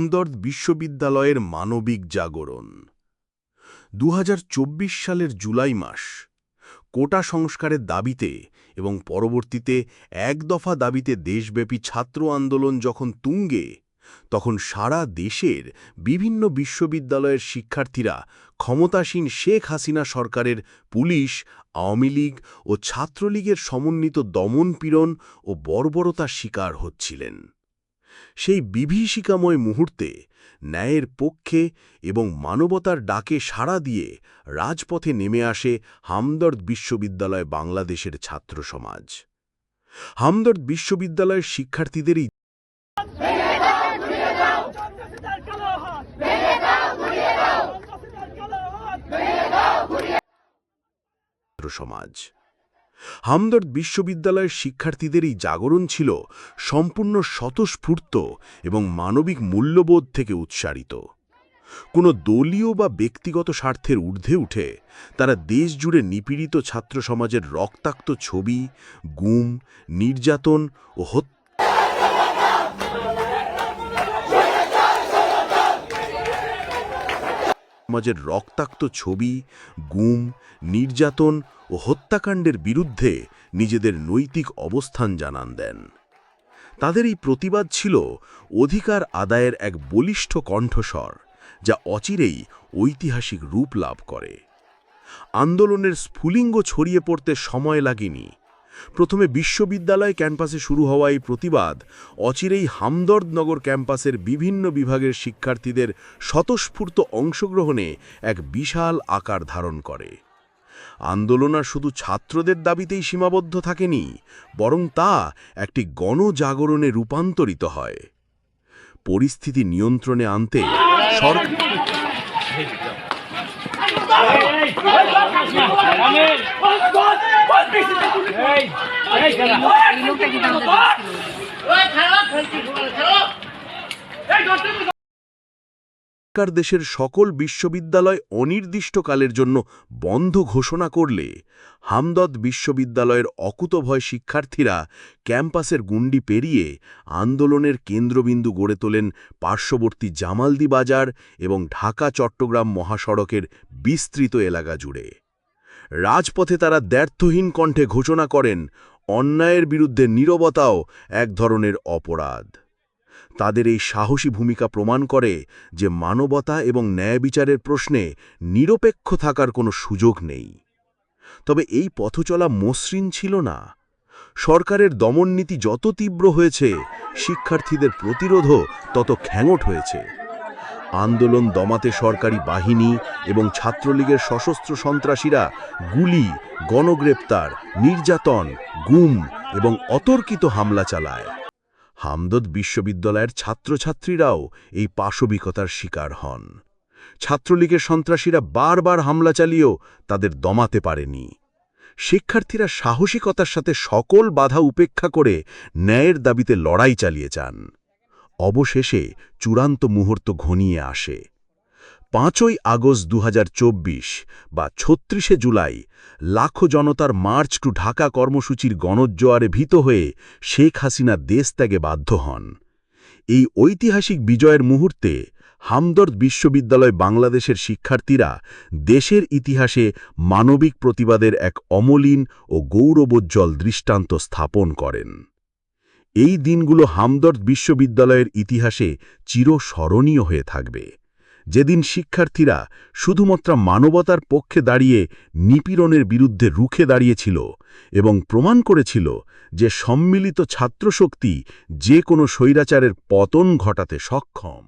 হামদর্দ বিশ্ববিদ্যালয়ের মানবিক জাগরণ। দু হাজার চব্বিশ সালের জুলাই মাস, কোটা সংস্কারের দাবিতে এবং পরবর্তীতে এক দফা দাবিতে দেশব্যাপী ছাত্র আন্দোলন যখন তুঙ্গে, তখন সারা দেশের বিভিন্ন বিশ্ববিদ্যালয়ের শিক্ষার্থীরা ক্ষমতাসীন শেখ হাসিনা সরকারের পুলিশ, আওয়ামী লীগ ও ছাত্রলীগের সমন্বিত দমনপীড়ন ও বর্বরতার শিকার হচ্ছিলেন। সেই বিভীষিকাময় মুহূর্তে ন্যায়ের পক্ষে এবং মানবতার ডাকে সাড়া দিয়ে রাজপথে নেমে আসে হামদর্দ বিশ্ববিদ্যালয় বাংলাদেশের ছাত্র সমাজ হামদর্দ বিশ্ববিদ্যালয়ের শিক্ষার্থীদেরই সমাজ হামদর্দ বিশ্ববিদ্যালয়ের শিক্ষার্থীদের এই জাগরণ ছিল সম্পূর্ণ স্বতঃস্ফূর্ত এবং মানবিক মূল্যবোধ থেকে উৎসারিত। কোনো দলীয় বা ব্যক্তিগত স্বার্থের ঊর্ধ্বে উঠে তারা দেশ জুড়ে নিপীড়িত ছাত্র সমাজের রক্তাক্ত ছবি, গুম, নির্যাতন ও হত্যা সমাজের রক্তাক্ত ছবি, গুম, নির্যাতন ও হত্যাকাণ্ডের বিরুদ্ধে নিজেদের নৈতিক অবস্থান জানান দেন। তাদের এই প্রতিবাদ ছিল অধিকার আদায়ের এক বলিষ্ঠ কণ্ঠস্বর, যা অচিরেই ঐতিহাসিক রূপ লাভ করে। আন্দোলনের স্ফুলিঙ্গ ছড়িয়ে পড়তে সময় লাগেনি। প্রথমে বিশ্ববিদ্যালয় ক্যাম্পাসে শুরু হওয়া এই প্রতিবাদ অচিরেই হামদর্দনগর ক্যাম্পাসের বিভিন্ন বিভাগের শিক্ষার্থীদের স্বতঃস্ফূর্ত অংশগ্রহণে এক বিশাল আকার ধারণ করে। আন্দোলন আর শুধু ছাত্রদের দাবিতেই সীমাবদ্ধ থাকেনি, বরং তা একটি গণজাগরণে রূপান্তরিত হয়। পরিস্থিতি নিয়ন্ত্রণে আনতে সরকার এই লোকটা কি খেলো খেলছি খেলো এই সরকার দেশের সকল বিশ্ববিদ্যালয় অনির্দিষ্টকালের জন্য বন্ধ ঘোষণা করলে হামদদ বিশ্ববিদ্যালয়ের অকুতভয় শিক্ষার্থীরা ক্যাম্পাসের গুন্ডি পেরিয়ে আন্দোলনের কেন্দ্রবিন্দু গড়ে তোলেন পার্শ্ববর্তী জামালদি বাজার এবং ঢাকা, চট্টগ্রাম মহাসড়কের বিস্তৃত এলাকা জুড়ে। রাজপথে তারা দ্ব্যর্থহীন কণ্ঠে ঘোষণা করেন, অন্যায়ের বিরুদ্ধে নীরবতাও এক ধরনের অপরাধ। তাদের এই সাহসী ভূমিকা প্রমাণ করে যে মানবতা এবং ন্যায় বিচারের প্রশ্নে নিরপেক্ষ থাকার কোনো সুযোগ নেই। তবে এই পথচলা মসৃণ ছিল না। সরকারের দমননীতি যত তীব্র হয়েছে, শিক্ষার্থীদের প্রতিরোধও তত খ্যাঙট হয়েছে। আন্দোলন দমাতে সরকারি বাহিনী এবং ছাত্রলীগের সশস্ত্র সন্ত্রাসীরা গুলি, গণগ্রেপ্তার, নির্যাতন, গুম এবং অতর্কিত হামলা চালায়। হামদদ বিশ্ববিদ্যালয়ের ছাত্রছাত্রীরাও এই পাশবিকতার শিকার হন। ছাত্রলীগের সন্ত্রাসীরা বারবার হামলা চালিয়েও তাদের দমাতে পারেনি। শিক্ষার্থীরা সাহসিকতার সাথে সকল বাধা উপেক্ষা করে ন্যায়ের দাবিতে লড়াই চালিয়ে যান। অবশেষে চূড়ান্ত মুহূর্ত ঘনিয়ে আসে। পাঁচই আগস্ট দু হাজার চব্বিশ বা ছত্রিশে জুলাই লাখো জনতার মার্চ টু ঢাকা কর্মসূচির গণজ্জোয়ারে ভীত হয়ে শেখ হাসিনা দেশ ত্যাগে বাধ্য হন। এই ঐতিহাসিক বিজয়ের মুহূর্তে হামদর্দ বিশ্ববিদ্যালয় বাংলাদেশের শিক্ষার্থীরা দেশের ইতিহাসে মানবিক প্রতিবাদের এক অমলিন ও গৌরবোজ্জ্বল দৃষ্টান্ত স্থাপন করেন। এই দিনগুলো হামদর্দ বিশ্ববিদ্যালয়ের ইতিহাসে চিরস্মরণীয় হয়ে থাকবে। যেদিন শিক্ষার্থীরা শুধুমাত্র মানবতার পক্ষে দাঁড়িয়ে নিপীড়নের বিরুদ্ধে রুখে দাঁড়িয়েছিল এবং প্রমাণ করেছিল যে সম্মিলিত ছাত্রশক্তি যে কোনো স্বৈরাচারের পতন ঘটাতে সক্ষম।